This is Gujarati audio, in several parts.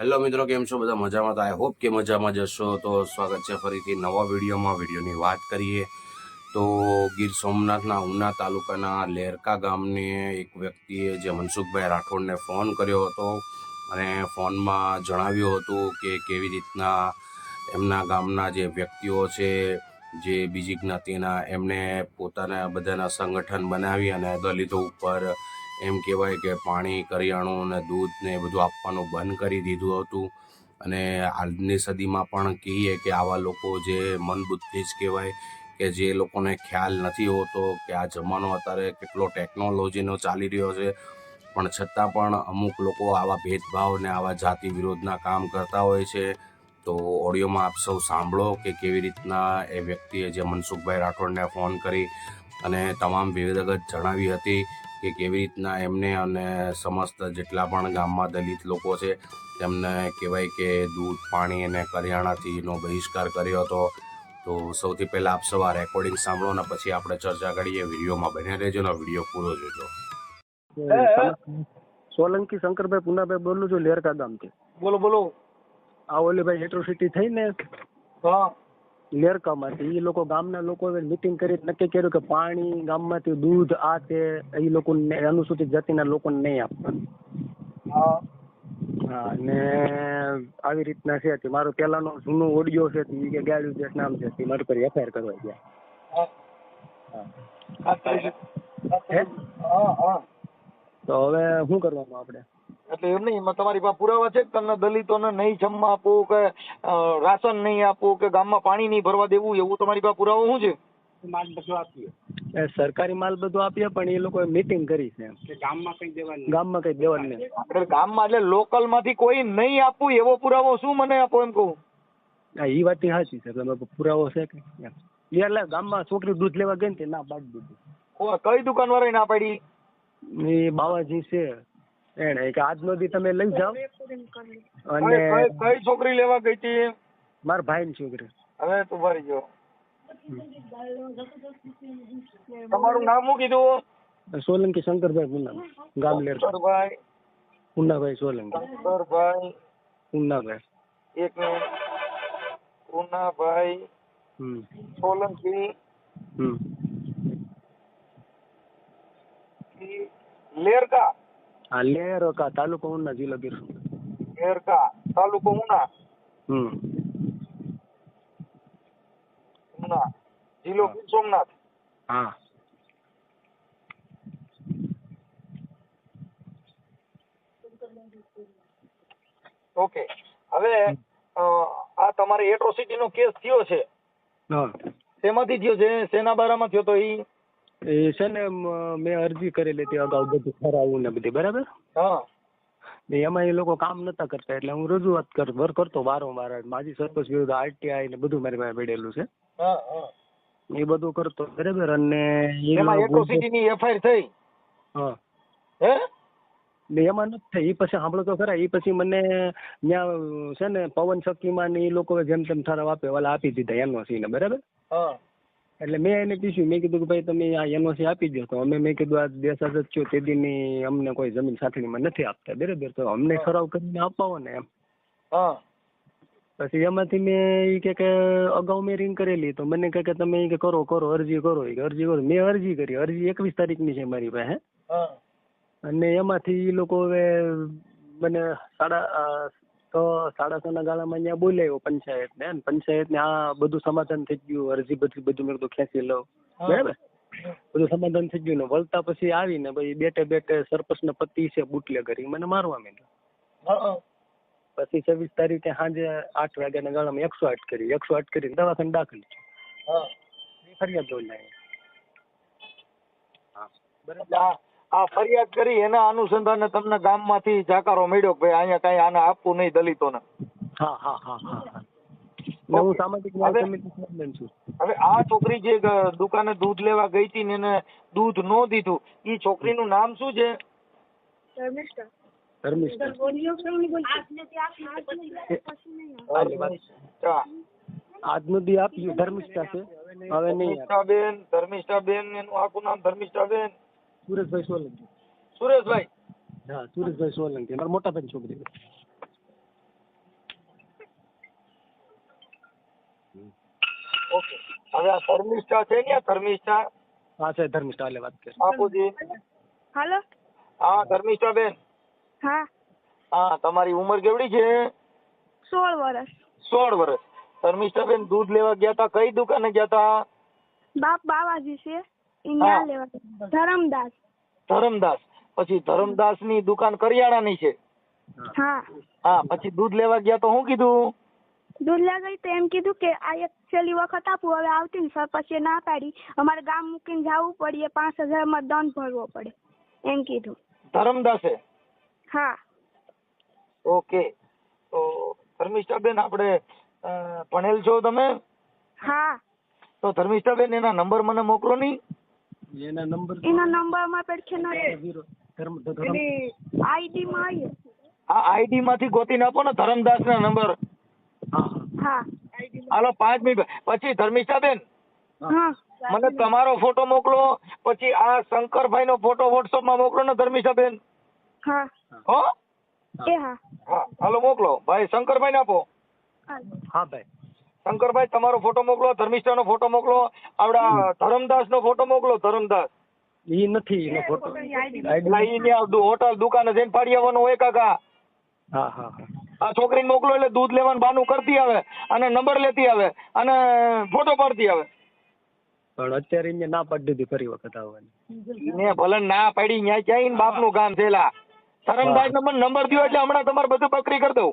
હેલો મિત્રો, કેમ છો બધા? મજામાં તો આઈ હોપ કે મજામાં જશો તો સ્વાગત છે ફરીથી નવા વિડીયોમાં. વિડીયોની વાત કરીએ તો ગીર સોમનાથના ઉના તાલુકાના લેરકા ગામને એક વ્યક્તિએ જે મનસુખભાઈ રાઠોડને ફોન કર્યો હતો અને ફોનમાં જણાવ્યું હતું કે કેવી રીતના એમના ગામના જે વ્યક્તિઓ છે, જે બીજી જ્ઞાતિના, એમને પોતાના બધાના સંગઠન બનાવી અને દલિતો ઉપર એમ કહેવાય કે પાણી, કરિયાણું અને દૂધ ને એ બધું આપવાનું બંધ કરી દીધું હતું. અને આજની સદીમાં પણ કહીએ કે આવા લોકો જે મનબુદ્ધિ જ કહેવાય કે જે લોકોને ખ્યાલ નથી હોતો કે આ જમાનો અત્યારે કેટલો ટેકનોલોજીનો ચાલી રહ્યો છે. પણ છતાં પણ અમુક લોકો આવા ભેદભાવ ને આવા જાતિ વિરોધના કામ કરતા હોય છે. તો ઓડિયોમાં આપ સૌ સાંભળો કે કેવી રીતના એ વ્યક્તિએ જે મનસુખભાઈ રાઠોડને ફોન કરી અને તમામ વિગત જણાવી હતી કે કેવી રીતના એમને અને સમસ્ત જેટલા પણ ગામમાં દલિત લોકો છે તેમને કહેવાય કે દૂધ પાણી અને કરિયાણાથીનો બહિષ્કાર કર્યો હતો. તો સૌથી પહેલાં આપ સવા રેકોર્ડિંગ સાંભળો ને પછી આપણે ચર્ચા કરીએ. વિડીયોમાં બને રહેજો ને વીડિયો પૂરો જોજો. સોલંકી શંકરભાઈ પુનાભાઈ બોલું છું લેરકા ગામથી. બોલો બોલો. આ ઓલી ભાઈ એટ્રોસિટી થઈ ને હા. લેરકામાંથી એ લોકો ગામના લોકોએ મિટિંગ કરી નક્કી કર્યું કે પાણી ગામમાંથી દૂધ આ તે એ લોકોને અનુસૂચિત જાતિના લોકોને નહીં આપવાનું. હા. ને આવી રીતના છે તે મારો પહેલાનો જૂનો ઓડિયો છે તે કે ગાડ્યું દેશ નામ છે તે મારી પર એફઆઈઆર કરવા ગયા. તો હવે શું કરવાનું આપણે? એટલે એમ નહીં એમાં તમારી પાસે પુરાવા છે કે તમને દલિતોને નહીં જમવા આપવું કે રાશન નહીં આપવું કે ગામમાં પાણી નહીં ભરવા દેવું એવું તમારી પાસે પુરાવો શું છે? એ સરકારી માલ બધું આપીએ પણ એ લોકોએ મિટિંગ કરી છે ગામમાં કઈ દેવાનું ગામમાં કઈ દેવાનું નહીં આપણે ગામમાં એટલે લોકલમાંથી કોઈ નહીં આપવું એવો પુરાવો શું મને આપો એમ કહું? હા એ વાત સાચી છે તમે પુરાવો છે કે? એટલે ગામમાં છોકરી દૂધ લેવા ગઈ ને તે ના પાડી દીધું. કો- કઈ દુકાન વાળા ના પાડી? એ બાવાજી છે. એને કે આજનો દી તમે લઈ જાઓ. અને કઈ- કઈ છોકરી લેવા ગઈ હતી મારા ભાઈની છોકરી. હવે તું ભરી ગયો. તમારું નામ શું કીધું? સોલંકી શંકરભાઈ પુના. ગામ લેર શંકરભાઈ. પુનાભાઈ સોલંકી. શંકરભાઈ. પુનાભાઈ. એક મિનિટ. પૂનાભાઈ. સોલંકી. લેરકા. લેરકા તાલુકો ઉના જિલ્લો ગીર લેરકા તાલુકો ઉના હમ ઉના જિલ્લો ગીર સોમનાથ હા ઓકે હવે આ તમારે એટ્રોસિટી નો કેસ થયો છે. હા. તેમાંથી થયો છે? સેના બારામાં થયો તો ઈ? એ છે ને મેં અરજી કરેલી હતી અગાઉ બધું ખરાવું ને બધી બરાબર? હા. ને એમાં એ લોકો કામ નતા કરતા એટલે હું રજૂઆત કર વર કરતો વારંવાર માજી સરપંચ વિરુદ્ધ આરટીઆઈ ને બધું મારી પાસે પડેલું છે. એ બધું કરતો બરાબર? અને એમાં એટ્રોસિટી ની એફઆઈઆર થઈ? હા. હે? ને એમાં નથી થઈ એ પછી સાંભળો તો ખરા એ પછી મને ત્યાં છે ને પવન શક્તિમાં ને એ લોકો જેમ તેમ ઠરાવ આપે ઓલા આપી દીધા એનઓસી ને બરાબર? હા. એટલે મેં એને પૂછ્યું મેં કીધું કે ભાઈ તમે આ એનઓસી આપી દો તો અમે મેં કીધું આ દેશ આઝાદ થયો તે દીની અમને કોઈ જમીન સાથળીમાં નથી આપતા બરાબર? તો અમને ઠરાવ કરીને અપાવો ને એમ. હા. પછી એમાંથી મેં ઈ કે કે અગાઉ મેં રિંગ કરેલી તો મને કહે કે તમે કે કરો કરો અરજી કરો કે અરજી કરો. મેં અરજી કરી અરજી એકવીસ તારીખની છે મારી પાસે. હા. અને એમાંથી એ લોકો હવે મને સાડા તો સાડા સોના ગાળામાં અહીંયા બોલાવ્યો પંચાયત ને પંચાયત ને આ બધું સમાધાન થઈ ગયું અરજી બધી બધું મેં કીધું ખેંચી લઉં. બરાબર? બધું સમાધાન થઈ ગયું ને વળતા પછી આવીને ભાઈ બેઠે બેઠે સરપંચ ને પતિ છે બુટલે કરી મને મારવા માંડ્યો. પછી છવ્વીસ તારીખે સાંજે આઠ વાગ્યાના ગાળામાં એકસો આઠ કરી એકસો આઠ કરી દવાખાને દાખલ હા. ફરિયાદ બોલાવી હા. એટલે આ ફરિયાદ કરી એના અનુસંધાને તમને ગામમાંથી જાકારો મળ્યો કે ભાઈ અહીંયા કઈ આને આપવું નહીં દલિતોને. હા હા હા હા હા. ને હું સામાજિક ન્યાય હવે- સમિતિ છું. હવે આ છોકરી જે દુકાને દૂધ લેવા ગઈ હતી ને એને દૂધ નો દીધું ઈ છોકરીનું નામ શું છે? ધર્મિષ્ઠ. ધર્મિષ્ઠા. આજનો દી આપ્યું ધર્મિષ્ઠા છે. હવે નહીં બેન ધર્મિષ્ઠાબેન ધર્મિષ્ઠાબેન એનું આખું નામ ધર્મિષ્ઠાબેન. સુરેશભાઈ સોલંકી. સુરેશભાઈ? હા સુરેશભાઈ સોલંકી મારા મોટા બેન છોકરી. હા તમારી ઉંમર કેવડી છે? સોળ વર્ષ ધર્મિષ્ઠા બેન દૂધ લેવા ગયા તા? કઈ દુકાને ગયા તા? બાપ બાવાજી છે. ઈ હા. લેવા ધરમદાસ. ધરમદાસ. પછી ધરમદાસની દુકાન કરિયાણાની છે. હા. હા પછી દૂધ લેવા ગયા તો શું કીધું? દૂધ લેવા ગઈ તો એમ કીધું કે આ એક છેલ્લી વખત આપું હવે આવતી ને સર પછી ના પાડી. અમારે ગામ મૂકીને જવું પડે પાંચ હજારમાં દંડ ભરવો પડે. એમ કીધું. ધરમદાસે? હા. ઓકે. તો ધર્મિષ્ઠા બેન આપણે ભણેલ છો તમે? હા. તો ધર્મિષ્ઠા બેન એના નંબર મને મોકલો નહીં એના નંબર નંબરમાં આઈડી માં આવી આ આઈડી માંથી ગોતીને આપો ને ધરમદાસ ના નંબર. હા. હા. હાલો પાંચ મિનિટ. પછી ધર્મિષ્ઠા બેન હા. મને તમારો ફોટો મોકલો પછી આ શંકરભાઈ નો ફોટો વોટ્સઅપમાં મોકલો ને ધર્મિષ્ઠા બેન હા? હો હા. હા હાલો મોકલો. ભાઈ શંકરભાઈ ને આપો હા ભાઈ. શંકરભાઈ તમારો ફોટો મોકલો ધર્મિષ્ઠા નો ફોટો મોકલો આવડા ધરમદાસ નો ફોટો મોકલો ધરમદાસ. ઈ નથી એનો ફોટો. ઈ ન્યા હોટલ દુકાને જઈને પાડી આવવાનું હોય કાકા. હા હા આ છોકરીને મોકલો એટલે દૂધ લેવાનું બાનું કરતી આવે અને નંબર લેતી આવે અને ફોટો પાડતી આવે. પણ અત્યારે એને ના પાડી દીધી ફરી વખત આવવાની. ને ભલે ના પાડી ન્યા ક્યાંય બાપનું કામ થયેલા. ધરમદાસ નંબર નંબર દ્યો એટલે હમણાં તમારે બધું પકરી કરી દઉં.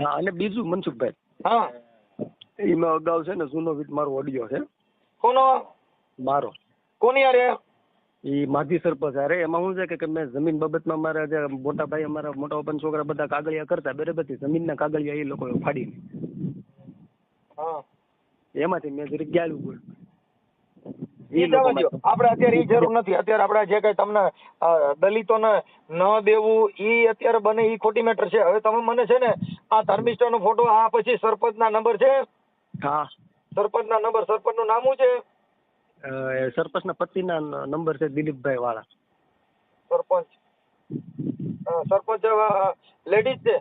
હા અને બીજું મનસુખભાઈ. હા. એમાં અગાઉ છે ને સુનો વીટ મારો ઓડિયો છે. કોનો? મારો. કોની યારે ઈ માજી સરપંચ અરે એમાં શું છે કે- મેં જમીન બાબતમાં મારા જે મોટા ભાઈ અમારા મોટા ઓપન છોકરા બધા કાગળિયા કરતા બરાબર જમીનના કાગળિયા એ લોકો ફાડી હા. એમાંથી મેં જરીક ગાળું બોલ આપણે અત્યારે ઈ જરૂર નથી. અત્યારે આપણે જે કઈ તમને દલિતોને ન દેવું ઈ અત્યારે બને ઈ ખોટી મેટર છે. હવે તમે મને છે ને આ ધર્મિષ્ઠાનો ફોટો આ પછી સરપંચના નંબર છે. હા. સરપંચના નંબર સરપંચનું નામ શું છે? સરપંચના પતિના નંબર છે દિલીપભાઈ વાળા સરપંચ સરપંચ લેડીઝ છે?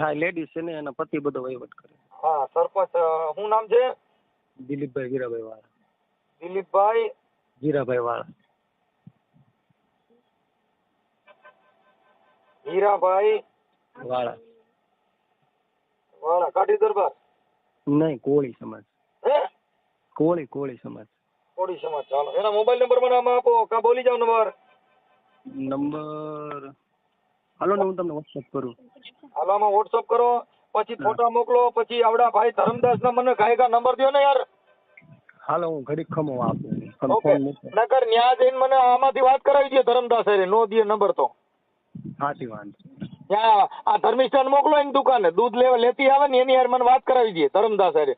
હા લેડીઝ છે ને એના પતિ બધો વહીવટ કરે. હા સરપંચ શું નામ છે? દિલીપભાઈ વીરાભાઈ વાળા દિલીપભાઈ? વીરાભાઈ વાળા હીરાભાઈ? વાળા. વાળા કાઢી દરબાર. નહીં કોળી સમાજ. હે? કોળી કોળી સમાજ. કોળી સમાજ ચાલો. એના મોબાઈલ નંબર મને આમાં આપો. કા બોલી જાવ નંબર નંબર હાલો ને હું તમને વોટ્સઅપ કરું. હાલો આમાં વોટ્સઅપ કરો. પછી ફોટા મોકલો પછી આવડા ભાઈ ધરમદાસ ના મને ગાયકા નંબર દો ને યાર. હાલો હું ઘડીક ખમો આપું. નગર ન્યા જઈને મને આમાંથી વાત કરાવી દે ધરમદાસ નો દે નંબર તો. હાથી વાંધો ત્યાં આ ધર્મિષ્ઠાન મોકલો એની દુકાને. દૂધ લેવા લેતી આવે ને એની યાર મને વાત કરાવી દઈએ ધરમદાસ હારે.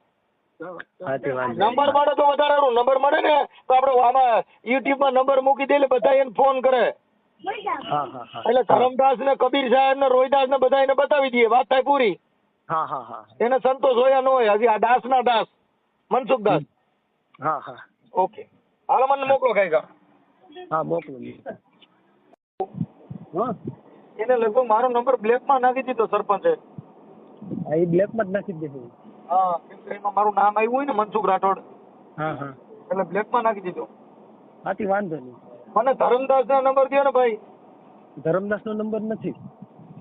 નંબર મળે તો વધારે સારું નંબર મળે ને તો આપણે આમાં યુટ્યુબમાં નંબર મૂકી દે બધા એને ફોન કરે. હા હા હા. એટલે ધરમદાસ ને કબીર સાહેબ ને રોહિદાસ ને બધા એને બતાવી દઈએ. વાત થાય પૂરી. હા હા હા. એને સંતોષ હોય ન હોય. હજી આ દાસ ના દાસ. મનસુખ દાસ. હા હા. ઓકે. હાલો મને મોકલો કાંઈક. હા મોકલો. હા. એને લગભગ મારો નંબર બ્લેકમાં નાખી દીધો સરપંચે. હા એ બ્લેકમાં જ નાખી દીધો હા કેમ કે એમાં મારું નામ આવ્યું હોય ને મનસુખ રાઠોડ. હા હા. એટલે બ્લેકમાં નાખી દીધો. હાથી વાંધો નહીં. મને ધરમદાસ ના નંબર દો ને ભાઈ. ધરમદાસ નો નંબર નથી.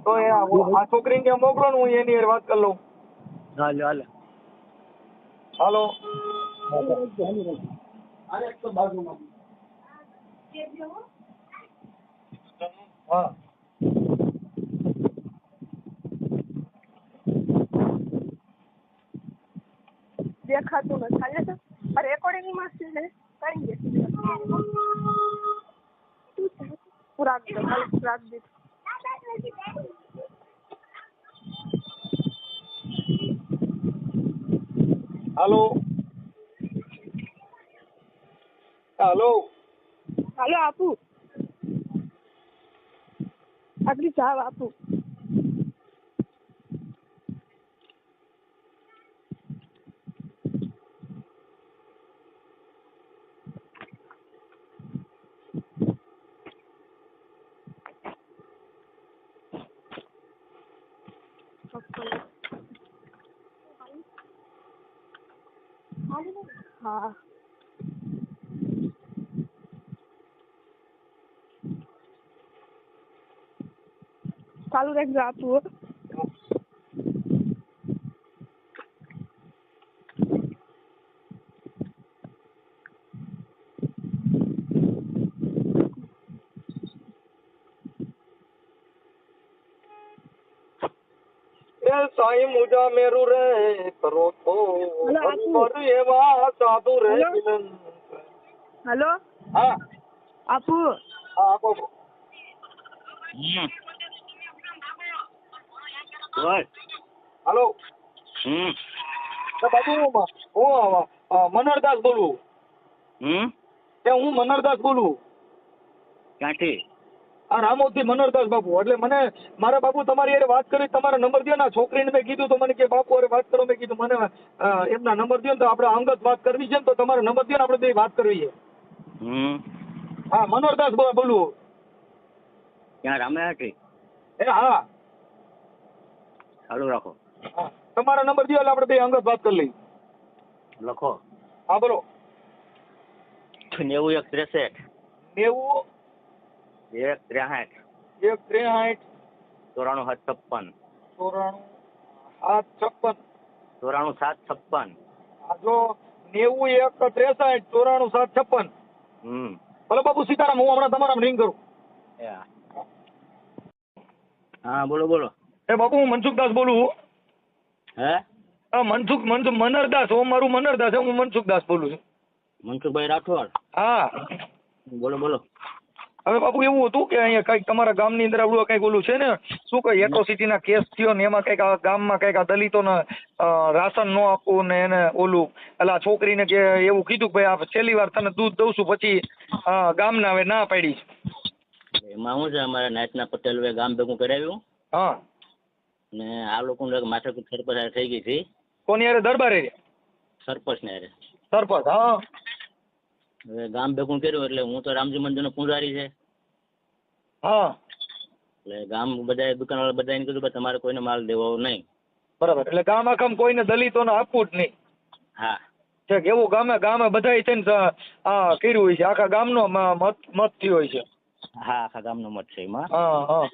તો એ આ આ છોકરીને ત્યાં મોકલો ને હું એની વાત કરી લઉં. હાલે ચાલો હાલો. હા. દેખાતું નથી. હાલે છે આ રેકોર્ડિંગમાં છે ને કઈ દે. રાખ દો હાલ રાખ દે. હાલો. હાલો. હાલો આપું. આટલી ચાવ આપું હાલો હા ચાલુ રાખજો આપવું હો. સાઈ મુજા મેરુ કરો તો હલો, આપુ. પર એવા સાધુ રે હેલો. હા આપુ હા આપો હમ બોલ હાલો હમ તો બાબુ હું મનોહરદાસ બોલું હમ હું મનોહરદાસ બોલું ક્યાંથી આ રામોદથી મનોહરદાસ બાપુ. એટલે મને મારા બાપુ તમારી હારે વાત કરી તમારા નંબર દો ને છોકરીને મેં કીધું તો મને કે બાપુ અરે વાત કરો. મેં કીધું મને એમના નંબર દો ને તો આપણે અંગત વાત કરવી છે ને તો તમારો નંબર દો ને આપણે બે વાત કરવી છે. હમ. હા મનોહરદાસ બોલું. ત્યાં રામાયાથી એ હા. ચાલુ રાખો. હા. તમારા નંબર દો એટલે આપણે બે અંગત વાત કરી લઈએ. લખો. હા બોલો. નેવું એક ત્રેસઠ. નેવું એક ત્રેસઠ એક ત્રેસાઠ ચોરાણું સાત છપ્પન. ચોરાણું સાત છપ્પન. ચોરાણું સાત છપ્પન. જો નેવું એક ત્રેસાઠ ચોરાણું સાત છપ્પન. હમ. ભલે બાપુ સીતારામ હું હમણાં તમારા રિંગ કરું. હા. હા બોલો બોલો. એ બાપુ હું મનસુખદાસ બોલું હે? મનસુખ મનસુખ મનરદાસ હું મારું મનરદાસ હું મનસુખદાસ બોલું છું. મનસુખભાઈ રાઠોડ? હા. બોલો બોલો. હવે બાપુ એવું હતું કે અહીંયા કંઈક તમારા ગામની અંદર આવડું કંઈક ઓલું છે ને? શું કઈ એટ્રોસિટીના કેસ થયો ને એમાં કંઈક આ ગામમાં કંઈક આ દલિતોને રાશન ન આપવું ને એને ઓલું? એટલે આ છોકરીને કે એવું કીધું કે ભાઈ આ છેલ્લી વાર તને દૂધ દઉં છું પછી ગામના હવે ના પાડી એમાં શું છે અમારા નાયતના પટેલ ગામ ભેગું કરાવ્યું. હા. ને આ લોકોને માથાકૂટ સરપંચ થઈ ગઈ હતી. કોની હારે? દરબારે? સરપંચ ને હારે. સરપંચ હા. હવે ગામ ભેગું કર્યું એટલે હું તો રામજી મંદિરનો પૂજારી છે. હા. એટલે ગામ બધાએ દુકાનવાળા બધાને કીધું ભાઈ તમારે કોઈને માલ દેવો નહીં. બરાબર. એટલે ગામ આખામાં કોઈને દલિતોને આપવું જ નહીં. હા. છે એવું ગામે ગામે બધાય છે ને આ કર્યું હોય છે. આખા ગામનો મત મત થયો હોય છે. હા આખા ગામનો મત છે એમાં. હા હા.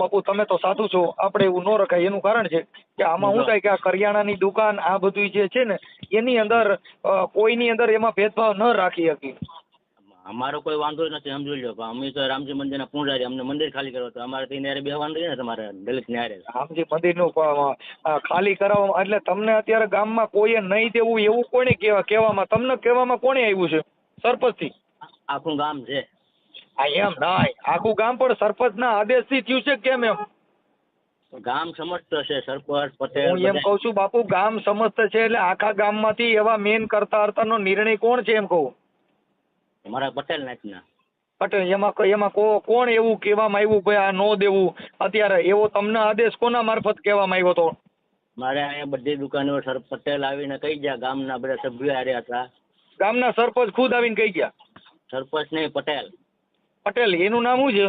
બાપુ તમે તો સાધુ છો. આપણે એવું ન રખાય. એનું કારણ છે કે આમાં શું થાય કે આ કરિયાણાની દુકાન આ બધું જે છે ને એની અંદર કોઈની અંદર એમાં ભેદભાવ ન રાખી શકી અમારો કોઈ વાંધો નથી સમજી લો. અમે તો રામજી મંદિરના પૂજારી અમને મંદિર ખાલી કરવા તો અમારે ત્યાં ન્યારે બે વાંધો ને તમારે દલિત ન્યારે. રામજી મંદિરનું નું ખાલી કરાવવા એટલે તમને અત્યારે ગામમાં કોઈએ નહીં દેવું એવું કોને કહેવા કહેવામાં તમને કહેવામાં કોણે આવ્યું છે? સરપંચથી. આખું ગામ છે. આ એમ નાય આખું ગામ પણ સરપંચના આદેશથી થયું છે કેમ એમ? ગામ સમસ્ત છે સરપંચ પટેલ હું એમ. કહું છું બાપુ ગામ સમસ્ત છે એટલે આખા ગામમાંથી એવા મેન કરતા હર્તાનો નિર્ણય કોણ છે એમ કહું? અમારા પટેલ નાચના પટેલ એમાં એમાં કોણ એવું કહેવામાં આવ્યું? ભાઈ આ નો દેવું. અત્યારે એવો તમને આદેશ કોના મારફત કહેવામાં આવ્યો હતો મારે અહીંયા બધી દુકાનો સર પટેલ આવીને કહી ગયા ગામના બધા સભ્યો આવ્યા હતા. ગામના સરપંચ ખુદ આવીને કહી ગયા? સરપંચ નહીં પટેલ. પટેલ એનું નામ શું છે?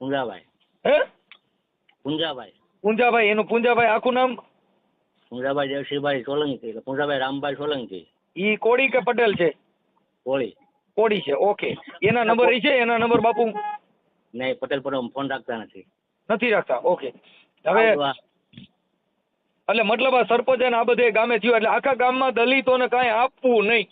પુંજાભાઈ. હે? પુંજાભાઈ. પુંજાભાઈ એનું પુંજાભાઈ આખું નામ? પુંજાભાઈ દેવસિંહભાઈ સોલંકી એટલે પુંજાભાઈ રામભાઈ સોલંકી. ઈ કોળી કે પટેલ છે? કોળી. કોળી છે ઓકે. એના નંબર ઈ છે? એના નંબર બાપુ? નહીં પટેલ પર ફોન રાખતા નથી. નથી રાખતા ઓકે. હવે એટલે મતલબ આ સરપંચ અને આ બધે ગામે થયું એટલે આખા ગામમાં દલિતોને કાંઈ આપવું નહીં.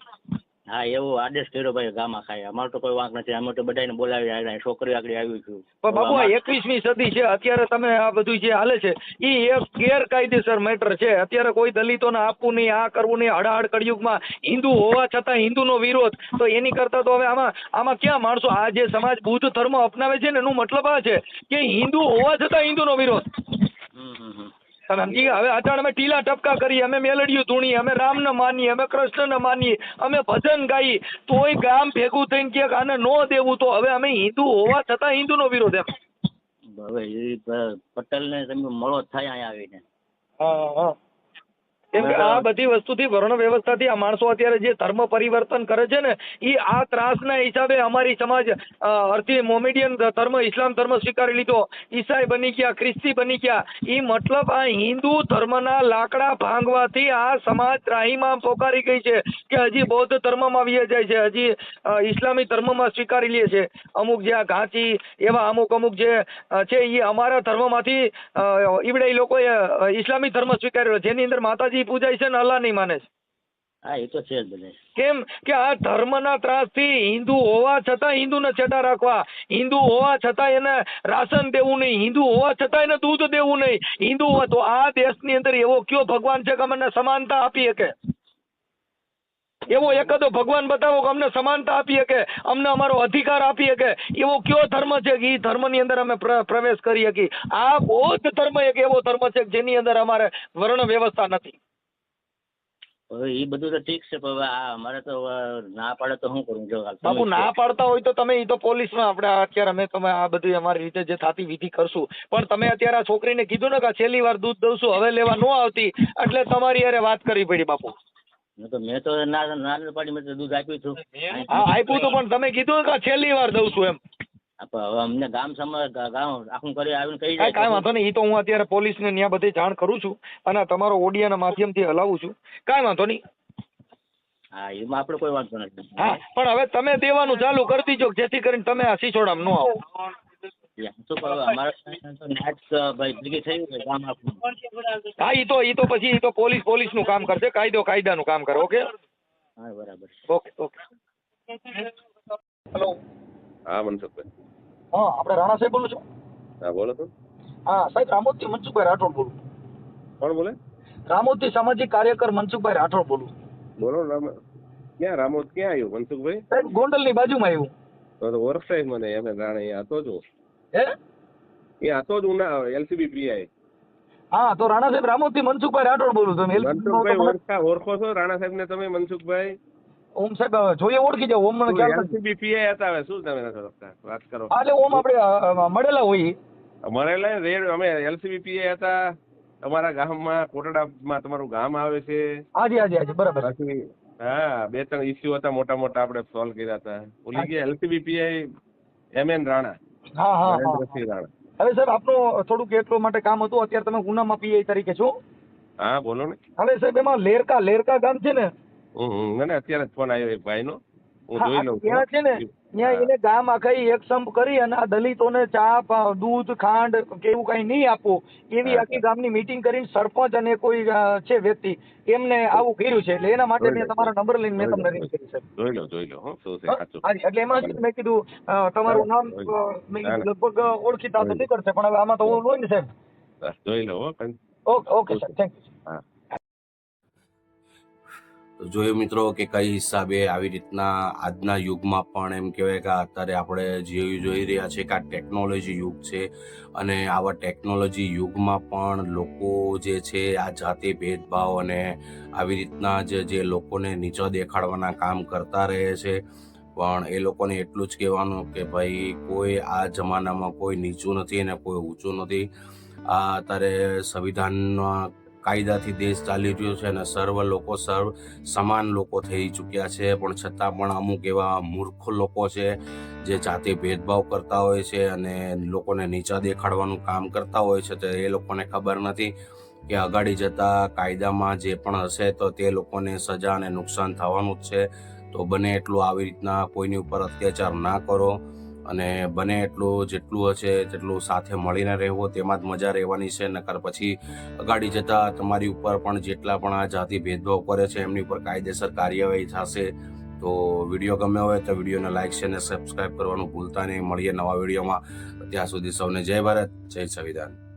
હા એવો આદેશ કર્યો ભાઈ ગામ ખાય અમારે તો કોઈ વાંક નથી. અમે તો બધાને બોલાવી આવ્યા છોકરી આગળ આવી છું. પણ બાબુ એકવીસમી સદી છે. અત્યારે તમે આ બધું જે હાલે છે એ એક ગેરકાયદેસર મેટર છે. અત્યારે કોઈ દલિતોને આપવું નહીં આ કરવું નહીં. હડાહડ કળિયુગમાં હિન્દુ હોવા છતાં હિન્દુનો વિરોધ. તો એની કરતાં તો હવે આમાં આમાં ક્યાં માણસો? આ જે સમાજ બુદ્ધ ધર્મ અપનાવે છે ને એનું મતલબ આ છે કે હિન્દુ હોવા છતાં હિન્દુનો વિરોધ. સમજી ગયા હવે અચાણ અમે ટીલા ટપકા કરીએ અમે મેલડીયું ધૂણી અમે રામને માનીએ અમે કૃષ્ણને માનીએ અમે ભજન ગાઈએ તોય ગામ ભેગું થઈને કે આને નો દેવું તો હવે અમે હિન્દુ હોવા છતાં હિન્દુનો વિરોધ એમ. હવે એ પ- પટેલને તમે મળો થાય અહીંયા આવીને. હા હા. કેમ કે આ બધી વસ્તુથી વર્ણ વ્યવસ્થાથી આ માણસો અત્યારે જે ધર્મ પરિવર્તન કરે છે ને એ આ ત્રાસના હિસાબે અમારી સમાજ અર્થી મોમેડિયન ધર્મ ઇસ્લામ ધર્મ સ્વીકારી લીધો. ઈસાઈ બની ગયા ખ્રિસ્તી બની ગયા. એ મતલબ આ હિન્દુ ધર્મના લાકડા ભાંગવાથી આ સમાજ ત્રાહીમાં પોકારી ગઈ છે કે હજી બૌદ્ધ ધર્મમાં વી જાય છે હજી ઇસ્લામી ધર્મમાં સ્વીકારી લે છે. અમુક જે આ ઘાંચી એવા અમુક અમુક જે છે એ અમારા ધર્મમાંથી ઈવડે લોકોએ ઇસ્લામી ધર્મ સ્વીકાર્યો. જેની અંદર માતાજી પૂજાય છે ને અલ્લાહ નહીં માને છે. હા એ તો છે જ બધે. કેમ કે આ ધર્મના ત્રાસથી હિન્દુ હોવા છતાં હિન્દુને છેટા રાખવા. હિન્દુ હોવા છતાં એને રાશન દેવું નહીં. હિન્દુ હોવા છતાં એને દૂધ દેવું નહીં. હિન્દુ હોવા તો આ દેશની અંદર એવો કયો ભગવાન છે કે અમને સમાનતા આપી શકે? એવો એકાદો ભગવાન બતાવો કે અમને સમાનતા આપી શકે? અમને અમારો અધિકાર આપી શકે? એવો કયો ધર્મ છે કે એ ધર્મની અંદર અમે પ્રવેશ કરી શકીએ? આ બૌદ્ધ ધર્મ એક એવો ધર્મ છે કે જેની અંદર અમારે વર્ણ વ્યવસ્થા નથી. હવે એ બધું તો ઠીક છે પણ હવે આ અમારે તો હવે ના પાડે તો શું કરું? જો હાલ બાપુ ના પાડતા હોય તો તમે એ તો પોલીસમાં આપણે અત્યારે અમે તમે આ બધી અમારી રીતે જે થાતી વિધિ કરશું. પણ તમે અત્યારે આ છોકરીને કીધું ને કે આ છેલ્લી વાર દૂધ દઉં છું હવે લેવા ન આવતી એટલે તમારી અરે વાત કરવી પડી બાપુ. મેં તો મેં તો ના ના પાડી મેં તો દૂધ આપ્યું છું હા આપ્યું તો પણ તમે કીધું ને કે આ છેલ્લી વાર દઉં છું એમ. અમને ગામ સમા ગામ આખું કરી આવીને કહી કાંઈ કાંઈ વાંધો નહીં એ તો હું અત્યારે પોલીસને ત્યાં બધી જાણ કરું છું અને તમારો ઓડિયાના માધ્યમથી હલાવું છું. કાંઈ વાંધો નહીં. હા એમાં આપણે કોઈ વાંધો નથી. હા પણ હવે તમે દેવાનું ચાલુ કરી દીજો જેથી કરીને તમે આ સિસોડામાં ન આવો. હા એ તો ઈ તો પછી એ તો પોલીસ પોલીસનું કામ કરશે કાયદો કાયદાનું કામ કરે ઓકે? હા બરાબર ઓકે ઓકે. હેલો હા મનસુખભાઈ. હા આપણે રાણા સાહેબ બોલું છું? હા બોલો તો. હા સાહેબ રામોદથી મનસુખભાઈ રાઠોડ બોલું. કોણ બોલે? રામોદથી સામાજિક કાર્યકર મનસુખભાઈ રાઠોડ બોલું. બોલો રામ ક્યાં રામોદ ક્યાં આવ્યું મનસુખભાઈ? સાહેબ ગોંડલની બાજુમાં આવ્યું. તો તો ઓળખાય મને એમ રાણે હતો જ. હે? એ હતો જ હું ના એલસીબી પીઆઈ. હા તો રાણા સાહેબ રામોદથી મનસુખભાઈ રાઠોડ બોલું. તમે મનસુખભાઈ ઓળખા ઓળખો છો? રાણા સાહેબ ને તમે મનસુખભાઈ? ઓમ સાહેબ જોઈએ ઓળખી જાવ ઓમ મને ખ્યાલ નથી પીઆઈ હતા હવે શું તમે નથી ઓળખતા વાત કરો. એટલે ઓમ આપણે મળેલા હોઈએ. મળેલા રેડ અમે એલસીબી પીઆઈ હતા. તમારા ગામમાં કોટડામાં તમારું ગામ આવે છે. હાજી હાજી હાજી બરાબર. હા બે ત્રણ ઇસ્યુ હતા મોટા મોટા આપણે સોલ્વ કર્યા હતા. ભૂલી ગયા LCB PI M N Rana. હા હા હા. રાણા. હવે સાહેબ આપનું થોડુંક એટલું માટે કામ હતું અત્યારે તમે ગુનામાં પીઆઈ તરીકે છો. હા બોલો ને. હવે સાહેબ એમાં લેરકા લેરકા ગામ છે ને હમ ના અત્યારે જ ફોન આવ્યો એક ભાઈનો. હું જોઈ લઉં ત્યાં છે ને ત્યાં એને ગામ આખા એક સંપ કરી અને આ દલિતોને ચા દૂધ ખાંડ કે એવું કઈ નહીં આપવું એવી આખી ગામની મીટિંગ કરીને સરપંચ અને કોઈ છે વ્યક્તિ એમને આવું કર્યું છે. એટલે એના માટે મેં તમારો નંબર લઈને મેં તમને રિંગ કરી છે. જોઈ લો જોઈ લો છે એટલે એમાં છે મેં કીધું તમારું નામ લગભગ ઓળખીતા તો નીકળશે પણ હવે આમાં તો હું હોય ને. સાહેબ જોઈ લો હો કંઈ. Okay okay sir thank you હા. તો જોયું મિત્રો કે કઈ હિસાબે આવી રીતના આજના યુગમાં પણ એમ કહેવાય કે અત્યારે આપણે જે જોઈ રહ્યા છે કે આ ટેકનોલોજી યુગ છે અને આવા ટેકનોલોજી યુગમાં પણ લોકો જે છે આ જાતિ ભેદભાવ અને આવી રીતના જ, જે લોકોને નીચો દેખાડવાના કામ કરતા રહે છે. પણ એ લોકોને એટલું જ કહેવાનું કે ભાઈ કોઈ આ જમાનામાં કોઈ નીચું નથી અને કોઈ ઊંચું નથી. આ અત્યારે સંવિધાનના કાયદાથી દેશ ચાલી રહ્યો છે અને સર્વ લોકો સર્વ સમાન લોકો થઈ ચૂક્યા છે. પણ છતાં પણ અમુક એવા મૂર્ખ લોકો છે જે જાતે ભેદભાવ કરતા હોય છે અને લોકોને નીચા દેખાડવાનું કામ કરતા હોય છે. તો એ લોકોને ખબર નથી કે અગાડી જતા કાયદામાં જે પણ હશે તો તે લોકોને સજા અને નુકસાન થવાનું જ છે. તો બને એટલું આવી રીતના કોઈની ઉપર અત્યાચાર ના કરો. અને બને એટલું જેટલું હશે તેટલું સાથે મળીને રહેવો, તેમાં જ મજા રહેવાની છે. નકર પછી અગાડી જતા તમારી ઉપર પણ જેટલા પણ આ જાતિ ભેદભાવ કરે છે, એમની ઉપર કાયદેસર કાર્યવાહી થશે. તો વીડિયો ગમ્યો હોય તો વિડીયોને લાઇક છે અને સબસ્ક્રાઈબ કરવાનું ભૂલતા નહીં. મળીએ નવા વિડીયોમાં. ત્યાં સુધી સૌને જય ભારત, જય સંવિધાન.